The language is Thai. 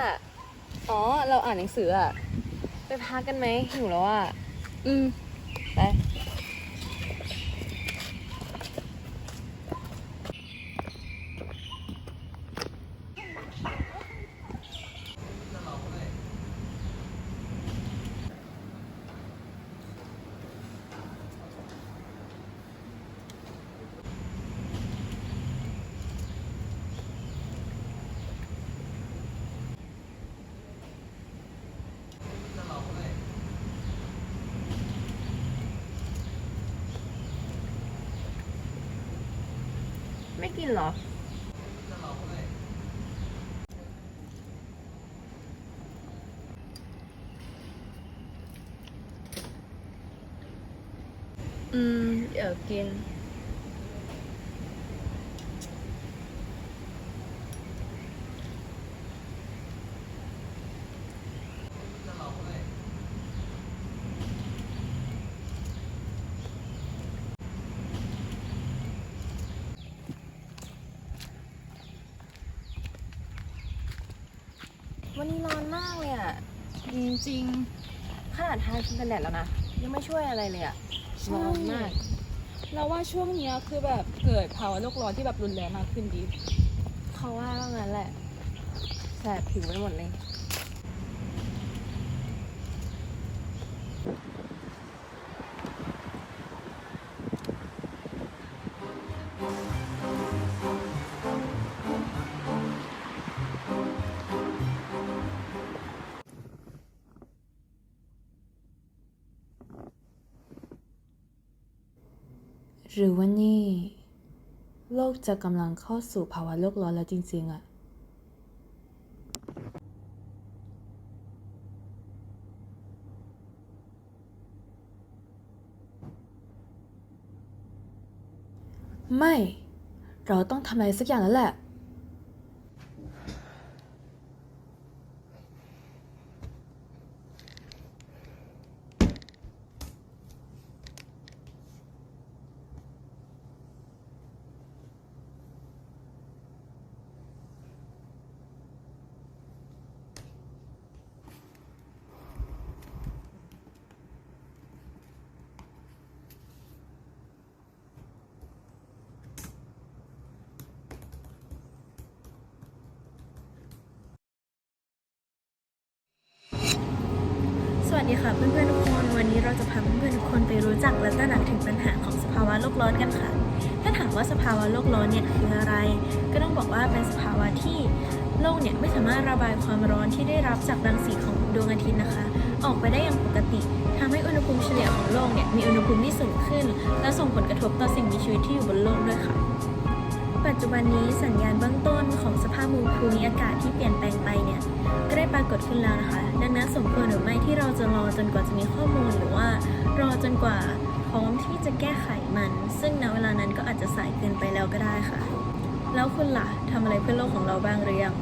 อะอ๋อ เราอ่านหนังสืออะไปพักกันไหมหิวแล้วอะอืม ไป ไม่กินเหรออืมเดี๋ยวกิน วันนี้ร้อนมากเลยอะ จริงขนาดทาครีมกันแดดแล้วนะ ยังไม่ช่วยอะไรเลยอะ ใช่ ร้อนมากๆเราว่าช่วงเนี้ยคือแบบเกิดภาวะโลกร้อนที่แบบรุนแรงมากขึ้นดิ เขาว่าว่างั้นแหละแสบผิวไปหมดเลย หรือว่านี่ โลกจะกำลังเข้าสู่ภาวะโลกร้อนแล้วจริงๆอะไม่ เราต้องทำอะไรสักอย่างแล้วแหละ ดีค่ะเพื่อนๆทุกคน วันนี้เราจะพาเพื่อนๆทุกคนไปรู้จักและตระหนักถึงปัญหาของสภาวะโลกร้อนกันค่ะ ถ้าถามว่าสภาวะโลกร้อนเนี่ยคืออะไร ก็ต้องบอกว่าเป็นสภาวะที่โลกเนี่ยไม่สามารถระบายความร้อนที่ได้รับจากรังสีของดวงอาทิตย์นะคะ ออกไปได้อย่างปกติทำให้อุณหภูมิเฉลี่ยของโลกเนี่ยมีอุณหภูมิที่สูงขึ้น และส่งผลกระทบต่อสิ่งมีชีวิตที่อยู่บนโลกด้วยค่ะ ปัจจุบันนี้สัญญาณเบื้องต้นของสภาพภูมิอากาศที่เปลี่ยนแปลงไป ก็ได้ปรากฏขึ้นแล้วนะคะ ดังนั้นสมควรหรือไม่ที่เราจะรอจนกว่าจะมีข้อมูลหรือว่ารอจนกว่าพร้อมที่จะแก้ไขมัน ซึ่งณเวลานั้นก็อาจจะสายเกินไปแล้วก็ได้ค่ะ แล้วคุณล่ะทำอะไรเพื่อโลกของเราบ้างหรือยัง